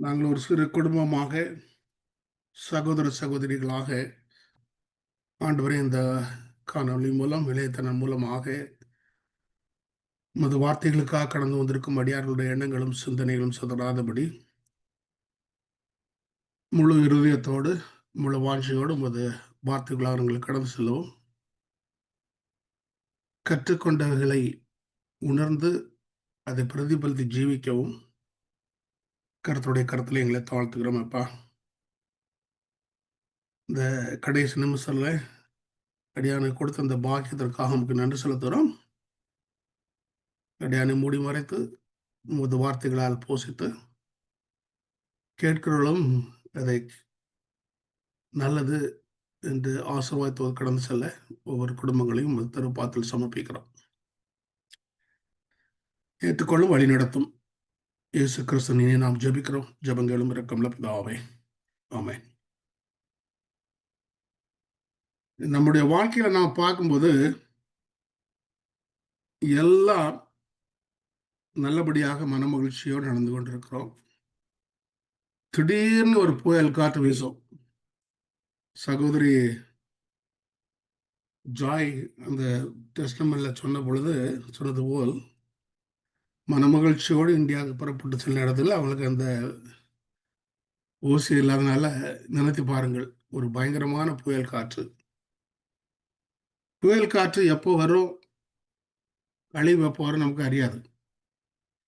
நாங்கள் ஒரு சிறு குடும்பமாக சகோதர சகோதரிகளாக ஆண்டவரே இந்த காணொளி மூலம் இளையத்தனம் மூலமாக மது வார்த்தைகளுக்காக கடந்து வந்திருக்கும் அடியார்களுடைய எண்ணங்களும் சிந்தனைகளும் சிதறாதபடி முழு இருதயத்தோடு முழு வாஞ்சியோடு மது வார்த்தைகளாக அவங்களுக்கு கடந்து செல்லவும். கற்றுக்கொண்டவைகளை உணர்ந்து அதை பிரதிபலித்து ஜீவிக்கவும். கருத்துடைய கருத்தில் எங்களை தாழ்த்துக்கிறோம் அப்பா இந்த கடைசி நிமிஷத்தில் அடியானை கொடுத்த அந்த பாக்கியத்திற்காக நமக்கு நன்றி செலுத்துகிறோம். அடியானை மூடி மறைத்து முது வார்த்தைகளால் போஷித்து கேட்கிறவர்களும் அதை நல்லது என்று ஆசீர்வாதத்தோடு கடந்து செல்ல ஒவ்வொரு குடும்பங்களையும் திருப்பாத்தில் சமர்ப்பிக்கிறோம். ஏற்றுக்கொள்ளும் வழி நடத்தும். இயேசு கிறிஸ்தனினை நாம் ஜெபிக்கிறோம். ஜபங்களும் இருக்கம்ல பிதாவே ஆமே நம்முடைய வாழ்க்கையில நாம் பார்க்கும்போது எல்லாம் நல்லபடியாக மனமகிழ்ச்சியோடு நடந்து கொண்டிருக்கிறோம். திடீர்னு ஒரு புயல் காற்று வீசும். சகோதரி ஜாய் அந்த டெஸ்டமல்ல சொன்ன பொழுது சொன்னது போல் மனமகிழ்ச்சியோடு இந்தியாவுக்கு புறப்பட்டு செல்ல இடத்துல அவங்களுக்கு அந்த ஓசி இல்லாதனால நினைத்து பாருங்கள். ஒரு பயங்கரமான புயல் காற்று. புயல் காற்று எப்போ வரும்? அழிவு எப்போ வரும் நமக்கு அறியாது.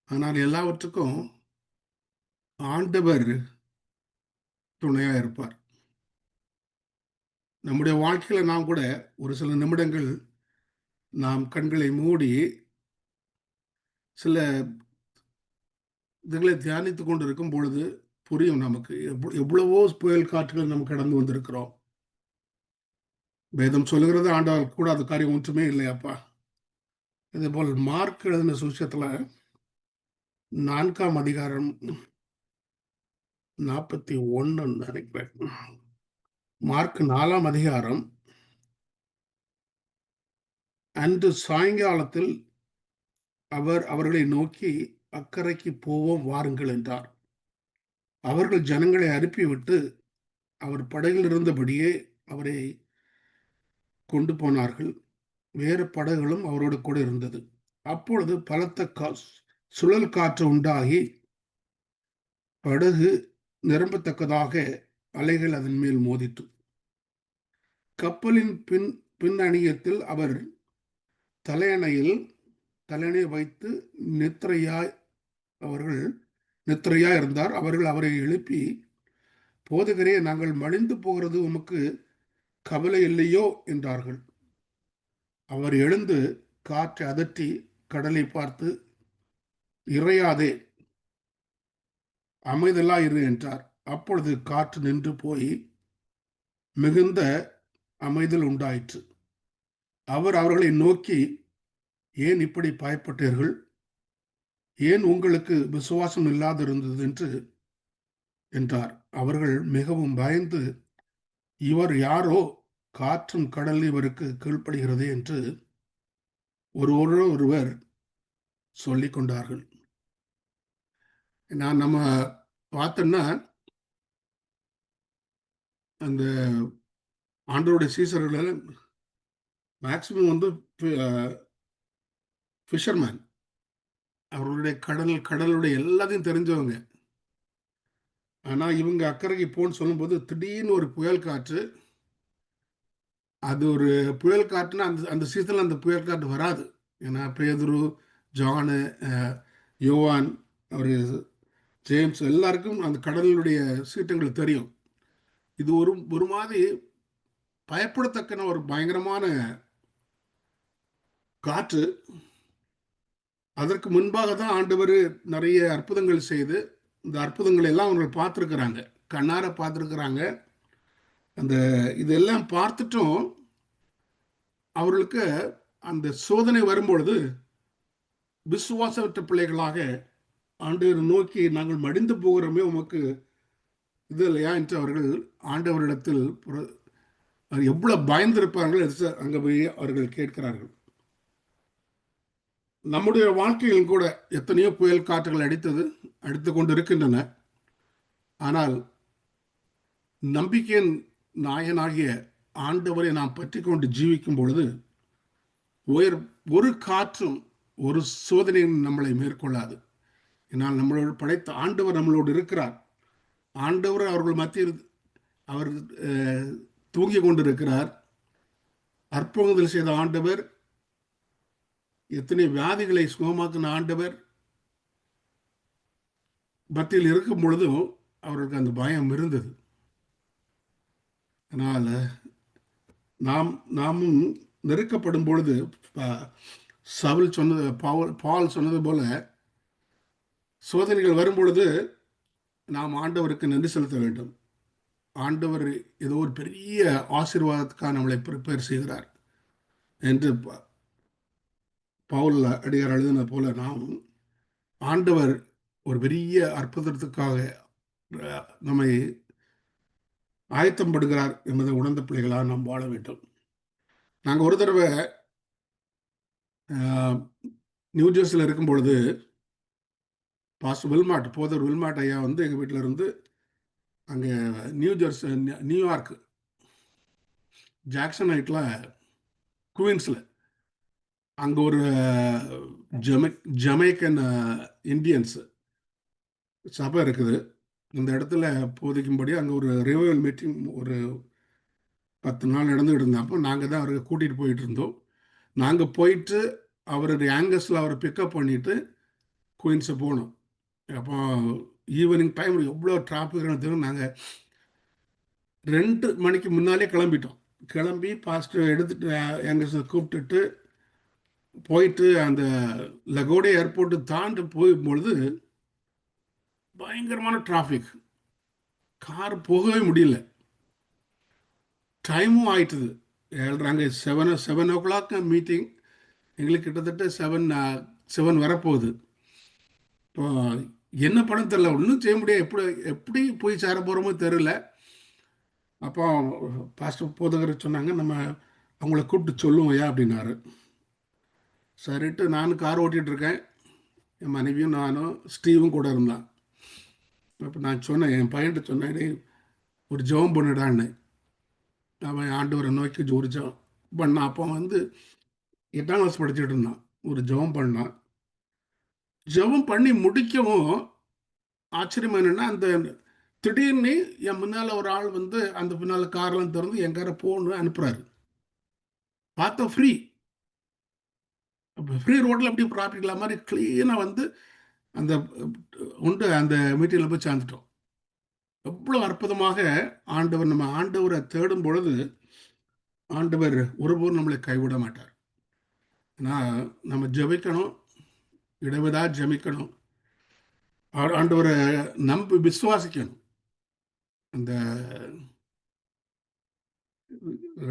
ஆனால் எல்லாவற்றுக்கும் ஆண்டவர் துணையாக இருப்பார். நம்முடைய வாழ்க்கையில் நாம் கூட ஒரு சில நிமிடங்கள் நாம் கண்களை மூடி சில இதுகளை தியானித்து கொண்டு இருக்கும் பொழுது புரியும் நமக்கு. எவ்வளவோ புயல் காற்றுகள் நம்ம கடந்து வந்திருக்கிறோம். வேதம் சொல்லுகிறது ஆண்டவர் கூட அது காரியம் ஒன்றுமே இல்லையாப்பா இதே போல் மார்க் எழுதின சுவிசேஷத்துல நான்காம் அதிகாரம் நாற்பத்தி ஒன்று நினைக்கிறேன். மார்க் நாலாம் அதிகாரம் அன்று சாயங்காலத்தில் அவர் அவர்களை நோக்கி அக்கறைக்கு போவோம் வாருங்கள் என்றார். அவர்கள் ஜனங்களை அனுப்பிவிட்டு அவர் படகில் இருந்தபடியே அவரை கொண்டு போனார்கள். வேறு படகுகளும் அவரோடு கூட இருந்தது. அப்பொழுது பலத்த கா சுழல் காற்று உண்டாகி படகு நிரம்பத்தக்கதாக அலைகள் அதன் மேல் மோதிட்டு கப்பலின் பின் பின்னணியத்தில் அவர் தலையணையில் தலையணை வைத்து நித்திரையாய் அவர்கள் நித்திரையாய் இருந்தார். அவர்கள் அவரை எழுப்பி போதகரே நாங்கள் மலிந்து போகிறது உமக்கு கவலை இல்லையோ? என்றார்கள். அவர் எழுந்து காற்றை அதட்டி கடலை பார்த்து இறையாதே அமைதலா இரு என்றார். அப்பொழுது காற்று நின்று போய் மிகுந்த அமைதல் உண்டாயிற்று. அவர் அவர்களை நோக்கி ஏன் இப்படி பயப்பட்டீர்கள்? ஏன் உங்களுக்கு விசுவாசம் இல்லாதிருந்தது என்று என்றார். அவர்கள் மிகவும் பயந்து இவர் யாரோ? காற்றும் கடல் இவருக்கு கீழ்ப்படுகிறது என்று ஒருவரோ ஒருவர் சொல்லிக் கொண்டார்கள். நான் நம்ம பார்த்தோன்னா அந்த ஆண்டோருடைய சீசர்கள் மேக்சிமம் வந்து ஃபிஷர்மேன் அவர்களுடைய கடல் கடலுடைய எல்லாத்தையும் தெரிஞ்சவங்க. ஆனால் இவங்க அக்கறைக்கு போன்னு சொல்லும்போது திடீர்னு ஒரு புயல் காற்று அது ஒரு புயல் காற்றுன்னா அந்த அந்த சீசனில் அந்த புயல் காற்று வராது. ஏன்னா பேதுரு ஜானு யோவான் அவர் ஜேம்ஸ் எல்லாருக்கும் அந்த கடலுடைய சீட்டங்கள் தெரியும். இது ஒரு ஒரு மாதிரி பயப்படத்தக்கன ஒரு பயங்கரமான காற்று. அதற்கு முன்பாக தான் ஆண்டவர் நிறைய அற்புதங்கள் செய்து இந்த அற்புதங்களை எல்லாம் அவர்கள் பார்த்துருக்குறாங்க. கண்ணார பார்த்துருக்குறாங்க. அந்த இதெல்லாம் பார்த்துட்டும் அவர்களுக்கு அந்த சோதனை வரும்பொழுது விசுவாசமற்ற பிள்ளைகளாக ஆண்டவர் நோக்கி நாங்கள் மடிந்து போகிறோமே உமக்கு. இது இல்லையா என்று அவர்கள் ஆண்டவரிடத்தில் எவ்வளோ பயந்திருப்பார்கள் அங்கே போய் அவர்கள் கேட்கிறார்கள். நம்முடைய வாழ்க்கையில் கூட எத்தனையோ புயல் காற்றுகள் அடித்தது அடித்து கொண்டு இருக்கின்றன ஆனால் நம்பிக்கையின் நாயனாகிய ஆண்டவரை நாம் பற்றி கொண்டு ஜீவிக்கும் பொழுது உயர் ஒரு காற்றும் ஒரு சோதனையும் நம்மளை மேற்கொள்ளாது. ஏன்னால் நம்மளோடு படைத்த ஆண்டவர் நம்மளோடு இருக்கிறார். ஆண்டவர் அவர்கள் மத்தியில் அவர் தூங்கி கொண்டிருக்கிறார். அற்புதங்கள் செய்த ஆண்டவர் எத்தனை வியாதிகளை சுகமாக்கின ஆண்டவர்? பத்தியில் இருக்கும் பொழுதும் அவர்களுக்கு அந்த பயம் இருந்தது. அதனால் நாம் நாமும் நெருக்கப்படும் பொழுது ப- சவுல் சொன்னது பாவல் பால் சொன்னது போல சோதனைகள் வரும் பொழுது நாம் ஆண்டவருக்கு நன்றி செலுத்த வேண்டும். ஆண்டவர் ஏதோ ஒரு பெரிய ஆசீர்வாதத்துக்காக நம்மளை ப்ரிப்பேர் செய்கிறார் என்று பவுல் அடியார் எழுதின போல நாம் ஆண்டவர் ஒரு பெரிய அற்புதத்துக்காக நம்மை ஆயத்தம் படுகிறார் என்பதை உணர்ந்த பிள்ளைகளாக நாம் வாழ வேண்டும். நாங்கள் ஒரு தடவை நியூ ஜெர்சியில் இருக்கும் பொழுது பாஸ்டர் வில்மாட் போதர் வில்மாட் ஐயா வந்து எங்கள் வீட்டில் இருந்து அங்கே New Jersey New- New York Jackson ஹைட்டில் குவீன்ஸில் அங்கே ஒரு ஜமை ஜமைக்கன் இந்தியன்ஸ் சபை இருக்குது. இந்த இடத்துல போதிக்கும்படி அங்கே ஒரு ரிவைவல் மீட்டிங் ஒரு பத்து நாள் நடந்துகிட்டு இருந்தப்போ நாங்கள் தான் அவரை கூட்டிகிட்டு போயிட்டு இருந்தோம். நாங்கள் போயிட்டு அவருடைய ஆங்கர்ஸில் அவரை பிக்கப் பண்ணிவிட்டு குயின்ஸை போனோம். அப்போ ஈவினிங் டைம் எவ்வளோ டிராஃபிக் தெரியும்? நாங்கள் ரெண்டு மணிக்கு முன்னாலே கிளம்பிட்டோம். கிளம்பி பாஸ்ட் எடுத்துட்டு எங்கள் கூப்பிட்டுட்டு போயிட்டு அந்த லகோடே ஏர்போர்ட்டு தாண்டி போகும்பொழுது பயங்கரமான டிராஃபிக் கார் போகவே முடியல. டைமும் ஆயிட்டுது. ஏழ்றாங்க seven seven o'clock meeting எங்களுக்கு கிட்டத்தட்ட செவன் செவன் வரப்போகுது. இப்போ என்ன படம் தெரில ஒன்றும் செய்ய முடியாது. எப்படி எப்படி போய் சேர போகிறோமோ தெரில அப்போ பாஸ்டர் போதகர் சொன்னாங்க நம்ம அவங்கள கூப்பிட்டு சொல்லுவோம் ஏன் அப்படின்னாரு. சரிட்டு நானும் கார் ஓட்டிகிட்டு இருக்கேன் என் மனைவியும் நானும் ஸ்டீவும் கூட இருந்தான். அப்போ நான் சொன்னேன் என் பையன்கிட்ட சொன்னேன் ஒரு ஜெபம் பண்ணிடான்னு. அவன் ஆண்டவரை நோக்கி ஒரு ஜெபம் பண்ணான் அப்போ வந்து எட்டாம் கிளாஸ் படிச்சுட்டு இருந்தான். ஒரு ஜெபம் பண்ணான். ஜெபம் பண்ணி முடிக்கவும் ஆச்சரியம் என்னென்னா அந்த திடீர்னு என் முன்னால் ஒரு ஆள் வந்து அந்த பின்னால் கார்லாம் திறந்து எங்கார போகணும்னு அனுப்புகிறாரு பார்த்தா ஃப்ரீ ஃப்ரீ ரோட்டில் அப்படியே ப்ராஃபிட் மாதிரி க்ளீனாக வந்து அந்த உண்டு அந்த மீட்டிங்கில் போய் சேர்ந்துட்டோம். எவ்வளோ அற்புதமாக ஆண்டவர் நம்ம ஆண்டவரை தேடும் பொழுது ஆண்டவர் ஒருபோதும் நம்மளை கைவிட மாட்டார். ஆனால் நம்ம ஜபிக்கணும் இடைவிடா ஜெபிக்கணும். ஆண்டவரை நம்பி விசுவாசிக்கணும். அந்த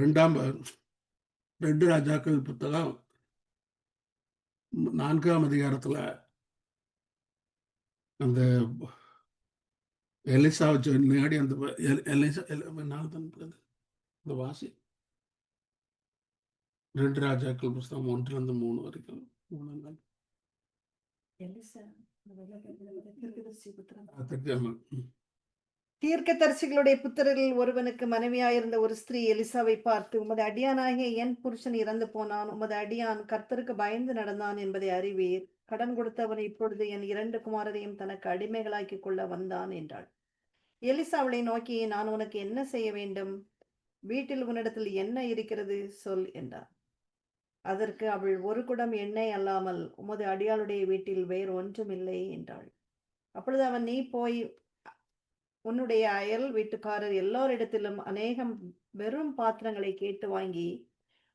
ரெண்டாம் ரெண்டு ராஜாக்கள் புத்தகம் நான்காம் அதிகாரத்தில் அந்த எலிசாவை சொன்னாடி அந்த எலிசா இந்த வாசி. ரெண்டு ராஜாக்கள் புஸ்தகம் ஒன்றுல இருந்து மூணு வரைக்கும். மூணு எலிசா தீர்க்கதரிசி புத்திரன். அதுக்கு ஆமா. ம். தீர்க்கதரிசிகளுடைய புத்திரரில் ஒருவனுக்கு மனைவியாயிருந்த ஒரு ஸ்திரீ எலிசாவை பார்த்து உமது அடியானாகிய என் புருஷன் இறந்து போனான். உமது அடியான் கர்த்தருக்கு பயந்து நடந்தான் என்பதை அறிவீர். கடன் கொடுத்தவன் இப்பொழுது என் இரண்டு குமாரரையும் தனக்கு அடிமைகளாக்கிக் கொள்ள வந்தான் என்றாள். எலிசா அவளை நோக்கி நான் உனக்கு என்ன செய்ய வேண்டும்? வீட்டில் உன்னிடத்தில் என்ன இருக்கிறது? சொல் என்றார். அதற்கு அவள் ஒரு குடம் எண்ணெய் அல்லாமல் உமது அடியாளுடைய வீட்டில் வேறு ஒன்றுமில்லை என்றாள். அப்பொழுது அவன் நீ போய் உன்னுடைய அயல் வீட்டுக்காரர் எல்லோரிடத்திலும் அநேகம் வெறும் பாத்திரங்களை கேட்டு வாங்கி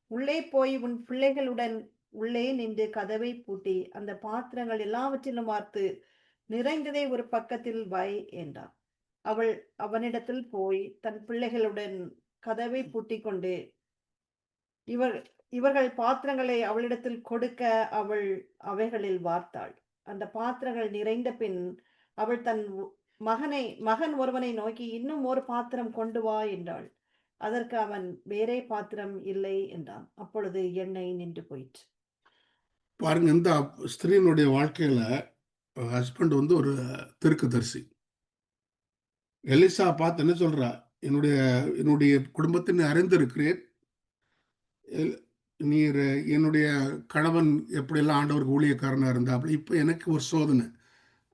உள்ளே போய் உன் பிள்ளைகளுடன் உள்ளே நின்று கதவை பூட்டி அந்த பாத்திரங்கள் எல்லாவற்றிலும் பார்த்து நிறைந்ததை ஒரு பக்கத்தில் வை என்றான். அவள் அவனிடத்தில் போய் தன் பிள்ளைகளுடன் கதவை பூட்டி கொண்டு இவர் இவர்கள் பாத்திரங்களை அவளிடத்தில் கொடுக்க அவள் அவைகளில் வார்த்தாள். அந்த பாத்திரங்கள் நிறைந்த பின் அவள் தன் உ- மகனை மகன் ஒருவனை நோக்கி இன்னும் ஒரு பாத்திரம் கொண்டு வா என்றாள். அதற்கு அவன் வேறே பாத்திரம் இல்லை என்றான். அப்பொழுது எண்ணெய் நின்று போயிற்று. பாருங்க இந்த ஸ்திரீனுடைய வாழ்க்கையில ஹஸ்பண்ட் வந்து ஒரு தீர்க்கதரிசி. எலிசா பார்த்து என்ன சொல்றா? என்னுடைய என்னுடைய குடும்பத்தின் அறிந்திருக்கிறேன். எல்- நீர் என்னுடைய கணவன் எப்படியெல்லாம் ஆண்டவருக்கு ஊழியக்காரனாக இருந்தாப்புல இப்போ எனக்கு ஒரு சோதனை.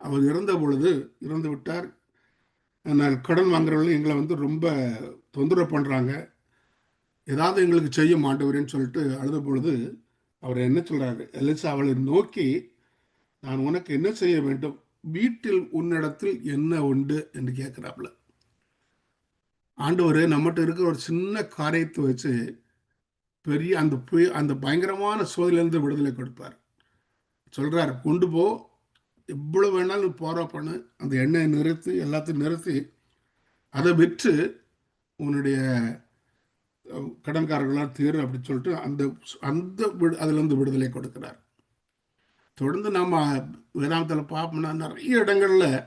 அவர் இறந்த பொழுது இறந்து விட்டார். நான் கடன் வாங்குறவங்களும் எங்களை வந்து ரொம்ப தொந்தரவு பண்ணுறாங்க ஏதாவது எங்களுக்கு செய்ய மாட்டவரேன்னு சொல்லிட்டு அழுத பொழுது அவர் என்ன சொல்கிறாரு எலிசா அவளை நோக்கி நான் உனக்கு என்ன செய்ய வேண்டும்? வீட்டில் உன்னிடத்தில் என்ன உண்டு? என்று கேட்குறாப்புல ஆண்டவர் நம்மகிட்ட இருக்கிற ஒரு சின்ன காரியத்தை வச்சு பெரிய அந்த அந்த பயங்கரமான சோதனையிலேருந்து விடுதலை கொடுப்பார். சொல்கிறார் கொண்டு போ எவ்வளவு வேணாலும் போரா பண்ணு. அந்த எண்ணெயை நிறுத்தி எல்லாத்தையும் நிறுத்தி அதை விற்று உன்னுடைய கடன்காரர்களால் தீர் தீரு அப்படின்னு சொல்லிட்டு அந்த அந்த விடு அதுலேருந்து விடுதலை கொடுக்கிறார். தொடர்ந்து நாம் வேதாந்தத்தில் பார்ப்போம்னா நிறைய இடங்களில்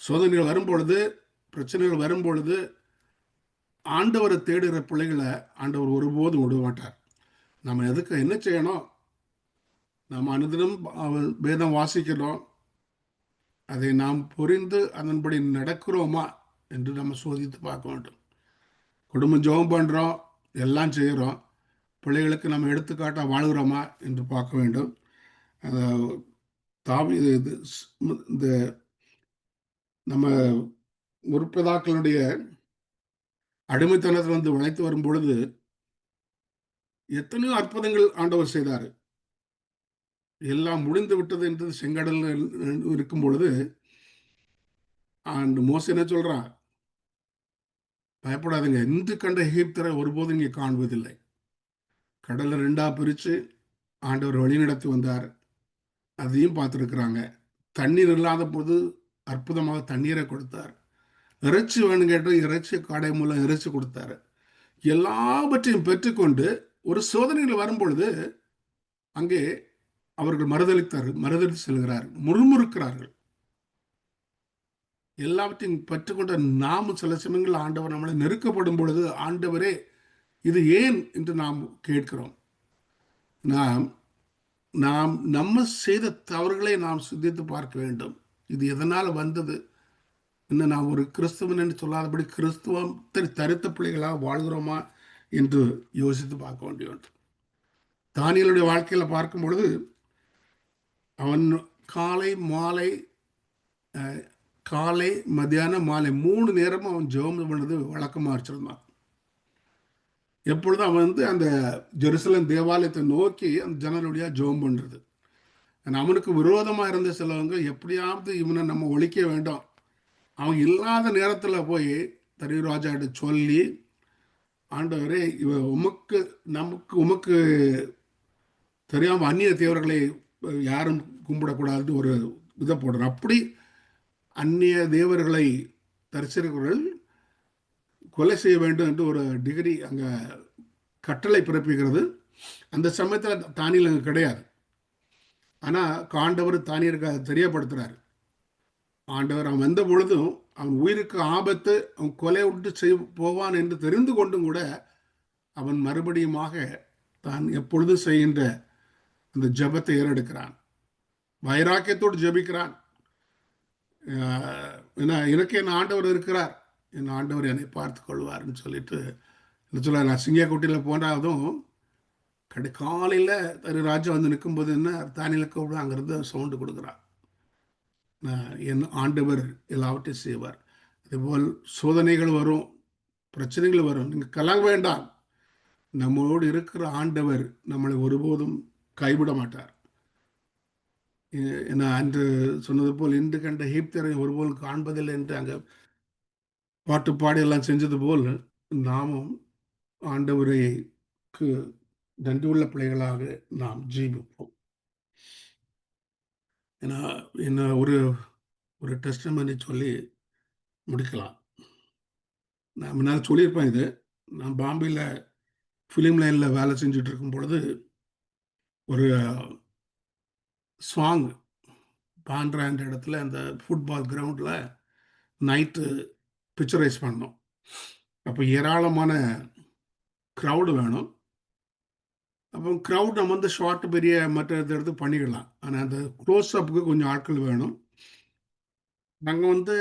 சோதனைகள் வரும்பொழுது பிரச்சனைகள் வரும்பொழுது ஆண்டவரை தேடுகிற பிள்ளைகளை ஆண்டவர் ஒருபோதும் விட மாட்டார் நம்ம எதுக்கு என்ன செய்யணும்? நாம் அனுதினம் வேதம் வாசிக்கிறோம். அதை நாம் புரிந்து அதன்படி நடக்கிறோமா என்று நம்ம சோதித்து பார்க்க வேண்டும். குடும்பம் ஜோகம் பண்ணுறோம் எல்லாம் செய்கிறோம். பிள்ளைகளுக்கு நம்ம எடுத்துக்காட்டாக வாழ்கிறோமா என்று பார்க்க வேண்டும். தாவி இது இது இந்த நம்ம முற்பதாக்களுடைய அடிமைத்தனத்தில் வந்து உழைத்து வரும் பொழுது எத்தனையோ அற்புதங்கள் ஆண்டவர் செய்தார். எல்லாம் முடிந்து விட்டது என்று செங்கடல் இருக்கும் பொழுது அண்ட் மோச என்ன சொல்றான்? பயப்படாதுங்க. இன்று கண்ட எகிப்தரை ஒருபோதும் இங்கே காண்பதில்லை. கடலை ரெண்டா பிரித்து ஆண்டவர் வழிநடத்தி வந்தார். அதையும் பார்த்துருக்குறாங்க. தண்ணீர் இல்லாத போது அற்புதமாக தண்ணீரை கொடுத்தார். இறைச்சி வேணும் கேட்டு இறைச்சி காடை மூலம் இறைச்சி கொடுத்தாரு. எல்லாவற்றையும் பெற்றுக்கொண்டு ஒரு சோதனையில் வரும்பொழுது அங்கே அவர்கள் மறுதளித்தார் மறுதளித்து செல்கிறார் முறுமுறுக்கிறார்கள். எல்லாவற்றையும் பற்றுக்கொண்ட நாம் சில சமயங்கள் ஆண்டவர் நம்மளை நெருக்கப்படும் பொழுது ஆண்டவரே இது ஏன் என்று நாம் கேட்கிறோம். நாம் நாம் நம்ம செய்த தவறுகளை நாம் சிந்தித்து பார்க்க வேண்டும். இது எதனால் வந்தது? இன்னும் நாம் ஒரு கிறிஸ்துவன் என்று சொல்லாதபடி கிறிஸ்துவத்தை தரித்த பிள்ளைகளாக வாழ்கிறோமா என்று யோசித்து பார்க்க வேண்டிய வேண்டும் தானியலுடைய வாழ்க்கையில் பார்க்கும் பொழுது அவன் காலை மாலை காலை மத்தியானம் மாலை மூணு நேரமும் அவன் ஜெபம் பண்ணது வழக்கமாக வச்சிருந்தான். எப்பொழுதும் அவன் வந்து அந்த ஜெருசலம் தேவாலயத்தை நோக்கி அந்த ஜன்னல் ஜெபம் பண்ணுறது. அவனுக்கு விரோதமாக இருந்த சிலவங்க எப்படியாவது இவனை நம்ம ஒழிக்க வேண்டும். அவன் இல்லாத நேரத்தில் போய் தரிராஜாட்ட சொல்லி ஆண்டவரே இவ உமக்கு நமக்கு உமக்கு தெரியாமல் அந்நிய தேவர்களை யாரும் கும்பிடக்கூடாதுன்னு ஒரு இதை போடுறான் அப்படி அந்நிய தேவர்களை தரிசனர்கள் கொலை செய்ய வேண்டும் என்று ஒரு டிகிரி அங்கே கட்டளை பிறப்பிக்கிறது. அந்த சமயத்தில் தானியில் அங்கே கிடையாது. ஆனால் காண்டவர் தானியருக்கு அதை தெரியப்படுத்துகிறார் ஆண்டவர் அவன் வந்த பொழுதும் அவன் உயிருக்கு ஆபத்து அவன் கொலை விட்டு செய் போவான் என்று தெரிந்து கொண்டும் கூட அவன் மறுபடியுமாக தான் எப்பொழுதும் செய்கின்ற அந்த ஜெபத்தை ஏறெடுக்கிறான். வைராக்கியத்தோடு ஜெபிக்கிறான். ஏன்னா எனக்கு என் ஆண்டவர் இருக்கிறார். என் ஆண்டவர் என்னை பார்த்து கொள்வார்னு சொல்லிட்டு என்ன சொல்ல நான் சிங்கக்குட்டியில் போனாதும் கடை காலையில் தரு ராஜா வந்து நிற்கும்போது என்ன தானியில் கூப்பிட அங்கேருந்து சவுண்டு கொடுக்குறான். என் ஆண்டவர் எல்லாவற்றையும் செய்வார். இதுபோல் சோதனைகள் வரும் பிரச்சனைகள் வரும். நீங்கள் கலங்க வேண்டாம். நம்மளோடு இருக்கிற ஆண்டவர் நம்மளை ஒருபோதும் கைவிட மாட்டார் நான் அன்று சொன்னது போல் இன்று கண்ட ஹீப்தரை ஒருபோல் காண்பதில்லை என்று அங்கே பாட்டு பாடி எல்லாம் செஞ்சது போல் நாமும் ஆண்டவரைக்கு நன்றியுள்ள பிள்ளைகளாக நாம் ஜீவிப்போம். ஏன்னா என்ன ஒரு ஒரு டெஸ்ட் பண்ணி சொல்லி முடிக்கலாம். நான் முன்னால் சொல்லியிருப்பேன் இது. நான் பாம்பேயில் ஃபிலிம் லைனில் வேலை செஞ்சுட்டு இருக்கும் பொழுது ஒரு சாங் பாண்ட்ரான்ற இடத்துல அந்த ஃபுட்பால் கிரவுண்டில் நைட்டு பிக்சரைஸ் பண்ணோம். அப்போ ஏராளமான க்ரௌடு வேணும். அப்போ க்ரௌட் நம்ம வந்து ஷார்ட் பெரிய மற்ற எடுத்து பண்ணிக்கலாம் ஆனால் அந்த க்ளோஸ் அப்புக்கு கொஞ்சம் ஆட்கள் வேணும். நாங்கள் வந்து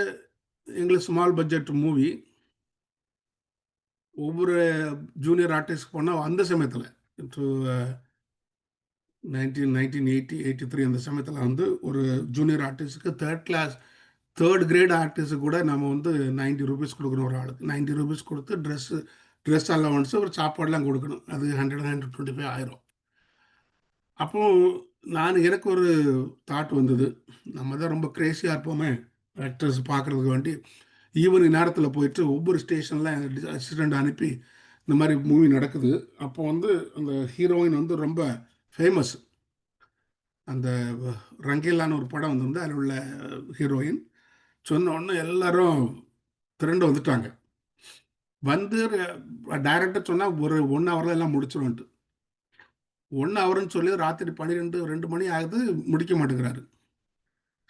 எங்களுக்கு ஸ்மால் பட்ஜெட் மூவி ஒவ்வொரு ஜூனியர் ஆர்டிஸ்ட் போனால் அந்த சமயத்தில் to nineteen nineteen eighty eighty three அந்த சமயத்தில் வந்து ஒரு junior ஆர்டிஸ்ட்டுக்கு third class third grade artist கூட நம்ம வந்து நைன்ட்டி ருபீஸ் கொடுக்கணும் ஒரு ஆளுக்கு. நைன்ட்டி ருபீஸ் கொடுத்து ட்ரெஸ்ஸு ட்ரெஸ் அலவன்ஸு ஒரு சாப்பாடுலாம் கொடுக்கணும். அது ஹண்ட்ரட் ஹண்ட்ரட் டுவெண்ட்டி ஃபைவ் ஆயிரும். அப்போது நான் எனக்கு ஒரு தாட் வந்தது. நம்ம தான் ரொம்ப க்ரேஸியாக இருப்போமே ஆக்டர்ஸ் பார்க்குறதுக்கு வேண்டி. ஈவினிங் நேரத்தில் போயிட்டு ஒவ்வொரு ஸ்டேஷனில் அசிஸ்டண்ட் அனுப்பி இந்த மாதிரி மூவி நடக்குது. அப்போ வந்து அந்த ஹீரோயின் வந்து ரொம்ப ஃபேமஸ் அந்த ரங்கேலான்னு ஒரு படம் வந்திருந்து அதில் உள்ள ஹீரோயின் சொன்ன உடனே எல்லாரும் திரண்டு வந்துட்டாங்க. வந்து டைரக்டாக சொன்னால் ஒரு ஒன் ஹவரில் எல்லாம் முடிச்சிடும்ட்டு ஒன் ஹவர்னு சொல்லி ராத்திரி பன்னிரெண்டு ரெண்டு மணி ஆகுது முடிக்க மாட்டேங்கிறாரு.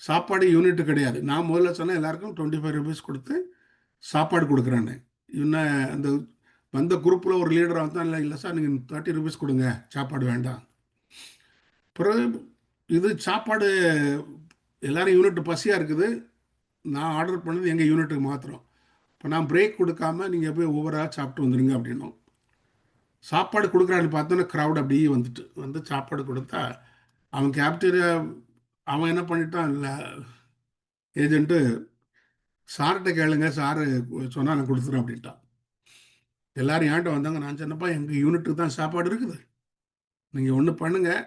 சாப்பாடு யூனிட்டு கிடையாது. நான் முதல்ல சொன்னேன் எல்லாருக்கும் டுவெண்ட்டி ஃபைவ் ருபீஸ் கொடுத்து சாப்பாடு கொடுக்குறேன்னு. இன்னும் அந்த வந்த குரூப்பில் ஒரு லீடர் வந்து இல்லை இல்லை சார் நீங்கள் தேர்ட்டி ருபீஸ் கொடுங்க. சாப்பாடு வேண்டாம். பிறகு இது சாப்பாடு எல்லாரும் யூனிட் பசியாக இருக்குது. நான் ஆர்டர் பண்ணது எங்கள் யூனிட்டுக்கு மாத்திரம். இப்போ நான் பிரேக் கொடுக்காம நீங்கள் போய் ஓவராக சாப்பிட்டு வந்துடுங்க அப்படின்னோம். சாப்பாடு கொடுக்குறான்னு பார்த்தோன்னா க்ரௌட் அப்படியே வந்துட்டு வந்து சாப்பாடு கொடுத்தா அவன் கேப்டீரியா அவன் என்ன பண்ணிட்டான்? இல்லை ஏஜென்ட்டு சார்கிட்ட கேளுங்க சாரு சொன்னால் நான் கொடுத்துறேன் அப்படின்ட்டான். எல்லாரும் ஏன்ட்ட வந்தாங்க? நான் சொன்னப்பா எங்கள் யூனிட்டுக்கு தான் சாப்பாடு இருக்குது. நீங்கள் ஒன்று பண்ணுங்கள்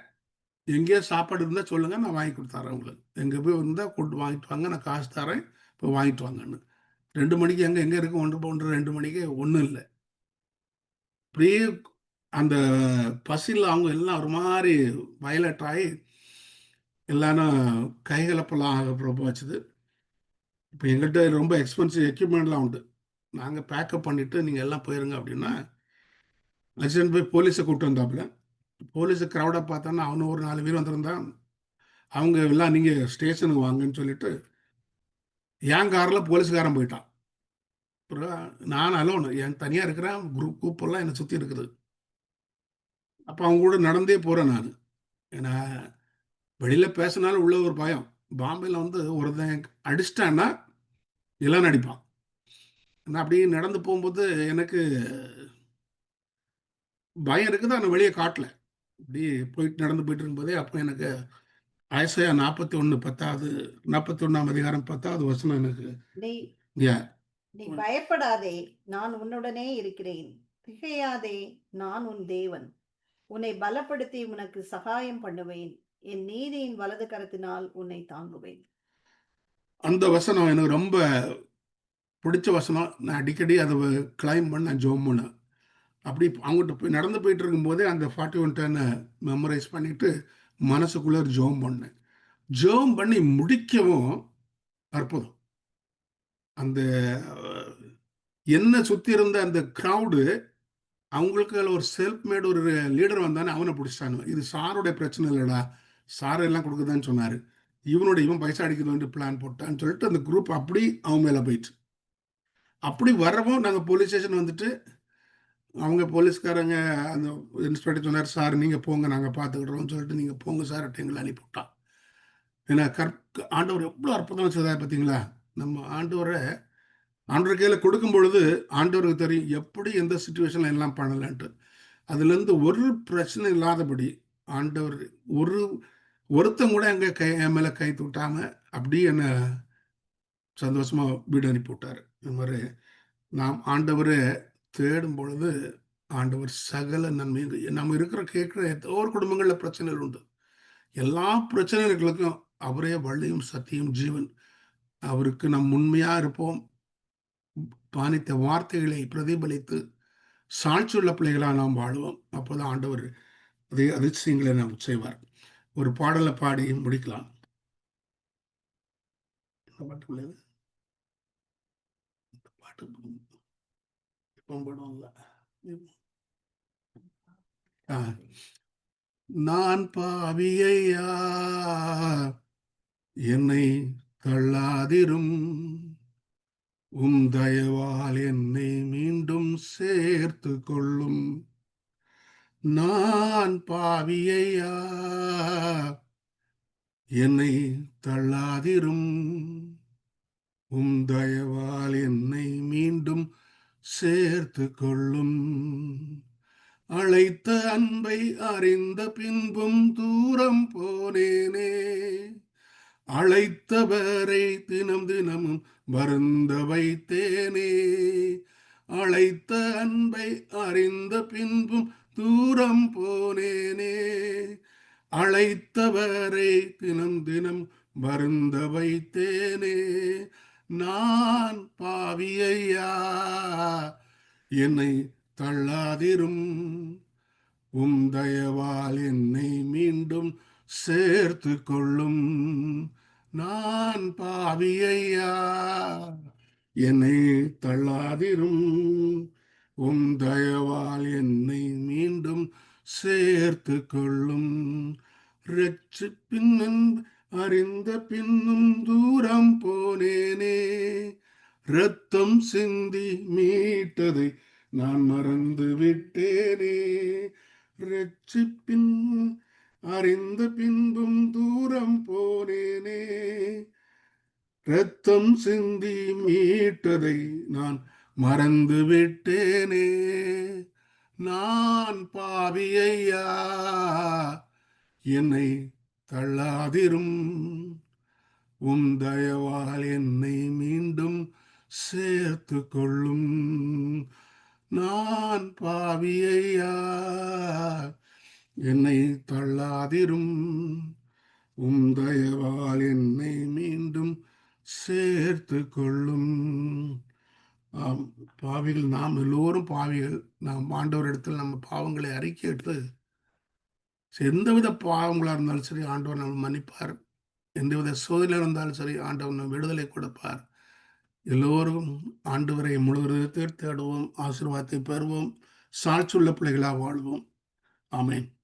எங்கேயோ சாப்பாடு இருந்தால் சொல்லுங்கள் நான் வாங்கி கொடுத்தாரேன் உங்களுக்கு. எங்கே போய் இருந்தால் கொண்டு வாங்கிட்டு வாங்க நான் காசு தரேன் இப்போ வாங்கிட்டு வாங்கன்னு. ரெண்டு மணிக்கு எங்கே எங்கே இருக்கும் ஒன்று ஒன்று ரெண்டு மணிக்கு ஒன்றும் இல்லை. அப்படியே அந்த பசியில் அவங்க எல்லாம் ஒரு மாதிரி வயலட் ஆகி எல்லாரும் கைகலப்பெல்லாம் ரொம்ப வச்சுது. இப்போ எங்கள்கிட்ட ரொம்ப எக்ஸ்பென்சிவ் எக்யூப்மெண்ட்லாம் உண்டு. நாங்கள் பேக்கப் பண்ணிவிட்டு நீங்கள் எல்லாம் போயிருங்க அப்படின்னா அசிஸ்டன்ட் போய் போலீஸை கூப்பிட்டு வந்தாப்புல போலீஸு க்ரௌடை பார்த்தோன்னா அவனு ஒரு நாலு பேர் வந்திருந்தான் அவங்க எல்லாம் நீங்கள் ஸ்டேஷனுக்கு வாங்கன்னு சொல்லிட்டு என் காரில் போலீஸ்காரன் போயிட்டான். அப்புறம் நான் அலோனு என் தனியாக இருக்கிறேன் குரூப் கூப்பெல்லாம் என்னை சுற்றி இருக்குது. அப்போ அவங்க கூட நடந்தே போகிறேன் நான். ஏன்னா வெளியில் பேசினாலும் உள்ள ஒரு பயம். பாம்பேயில் வந்து ஒருத்தன் அடிச்சிட்டான்னா எல்லாம் நடிப்பான். நான் அப்படியே நடந்து போகும்போது எனக்கு பயம் இருக்குது? ஆனால் வெளியே காட்டல. இப்படி போயிட்டு நடந்து போயிட்டு இருக்கும்போதே அப்போ எனக்கு ஐசையா நாற்பத்தி ஒன்று பத்தாவது நாற்பத்தி ஒன்றாம் அதிகாரம் பத்தாவது வசனம் எனக்கு நீ பயப்படாதே நான் உன்னுடனே இருக்கிறேன். திகையாதே நான் உன் தேவன். உன்னை பலப்படுத்தி உனக்கு சகாயம் பண்ணுவேன். என் நீதியின் வலது கரத்தினால் உன்னை தாங்குவேன். அந்த வசனம் எனக்கு ரொம்ப பிடிச்ச வசனம். நான் அடிக்கடி அதை கிளைம் பண்ண நான் ஜோம் பண்ணேன். அப்படி அவங்ககிட்ட போய் நடந்து போயிட்டு இருக்கும்போதே அந்த ஃபார்ட்டி ஒன் டேனை மெமரைஸ் பண்ணிட்டு மனசுக்குள்ளே ஜோம் பண்ணேன். ஜோம் பண்ணி முடிக்கவும் அற்புதம். அந்த என்ன சுற்றி இருந்த அந்த க்ரௌடு அவங்களுக்கு ஒரு செல்ஃப் மேட் ஒரு லீடர் வந்தானே அவனை பிடிச்சிட்டானு இது சாருடைய பிரச்சனை இல்லைடா சார் எல்லாம் கொடுக்குதான்னு சொன்னார். இவனோட இவன் பைசா அடிக்கணும்னு பிளான் போட்டான்னு சொல்லிட்டு அந்த குரூப் அப்படி அவன் மேலே போயிட்டு அப்படி வரவும் நாங்கள் போலீஸ் ஸ்டேஷன் வந்துட்டு அவங்க போலீஸ்காரங்க அந்த இன்ஸ்பெக்டர் சொன்னார் சார் நீங்கள் போங்க நாங்கள் பார்த்துக்கிடுறோம்னு சொல்லிட்டு நீங்கள் போங்க சார் எங்களை அனுப்பிவிட்டான் ஏன்னா கற் ஆண்டவர் எவ்வளோ அற்புதம் செய்தார் பார்த்தீங்களா நம்ம ஆண்டவரை ஆண்டவர் கையில் கொடுக்கும் பொழுது ஆண்டவருக்கு தெரியும் எப்படி எந்த சுச்சுவேஷனில் எல்லாம் பண்ணலான்ட்டு. அதுலேருந்து ஒரு பிரச்சனை இல்லாதபடி ஆண்டவர் ஒரு ஒருத்தன் கூட எங்கள் கை என் மேலே கை தூட்டாமல் அப்படியே என்னை சந்தோஷமாக வீடு அனுப்பி விட்டார். இந்த மாதிரி நாம் ஆண்டவர் தேடும் பொழுது ஆண்டவர் சகல நன்மை நம்ம இருக்கிற கேட்குற எத்தோர் ஒரு குடும்பங்களில் பிரச்சனைகள் உண்டு. எல்லா பிரச்சனைகளுக்கும் அவரே வழியும் சத்தியம் ஜீவன். அவருக்கு நாம் உண்மையாக இருப்போம். பானித்த வார்த்தைகளை பிரதிபலித்து சாட்சியுள்ள பிள்ளைகளாக நாம் வாழுவோம். அப்போதான் ஆண்டவர் அதே அதிசயங்களை நாம் செய்வார். ஒரு பாடலை பாடி முடிக்கலாம். என்ன பாட்டு பாட்டு ஆ. நான் பாவியையா? என்னை தள்ளாதிரும். உம் தயவால் என்னை மீண்டும் சேர்த்து கொள்ளும். நான் பாவியையா? என்னை தள்ளாதிரும். உம் தயவால் என்னை மீண்டும் சேர்த்து கொள்ளும் அழைத்த அன்பை அறிந்த பின்பும் தூரம் போனேனே. அழைத்தவரை தினம் தினமும் வருந்த வைத்தேனே. அழைத்த அன்பை அறிந்த பின்பும் தூரம் போனேனே. அழைத்தவரை தினம் தினம் வருந்த வைத்தேனே. நான் பாவியையா? என்னை தள்ளாதிரும். உம் தயவால் என்னை மீண்டும் சேர்த்து கொள்ளும் நான் பாவியையா? என்னை தள்ளாதிரும். உம் தயவால் என்னை மீண்டும் சேர்த்து கொள்ளும் ரட்சிப்பின் அன்பு அறிந்த பின்னும் தூரம் போனேனே. ரத்தம் சிந்தி மீட்டதை நான் மறந்து விட்டேனே. ரட்சிப்பின் அறிந்த பின்பும் தூரம் போனேனே. ரத்தம் சிந்தி மீட்டதை நான் மறந்து விட்டேனே. நான் பாவியையா என்னை தள்ளாதிரும். உம் தயவால் என்னை மீண்டும் சேர்த்து கொள்ளும். நான் பாவியையா? என்னை தள்ளாதிரும். உம் தயவால் என்னை மீண்டும் சேர்த்து கொள்ளும். ஆம் பாவிகள் நாம் எல்லோரும் பாவிகள். நாம் ஆண்டவரிடத்தில் நம்ம பாவங்களை அறிக்கை எடுத்து எந்தவித பாவங்களாக இருந்தாலும் சரி ஆண்டவர் நம்ம மன்னிப்பார். எந்தவித சோதனையில் இருந்தாலும் சரி ஆண்டவர் நம்ம விடுதலை கொடுப்பார். எல்லோரும் ஆண்டவரை முழுவதும் தேடுவோம் ஆசீர்வாதத்தை பெறுவோம் சாட்சியுள்ள பிள்ளைகளாக வாழ்வோம். ஆமேன்.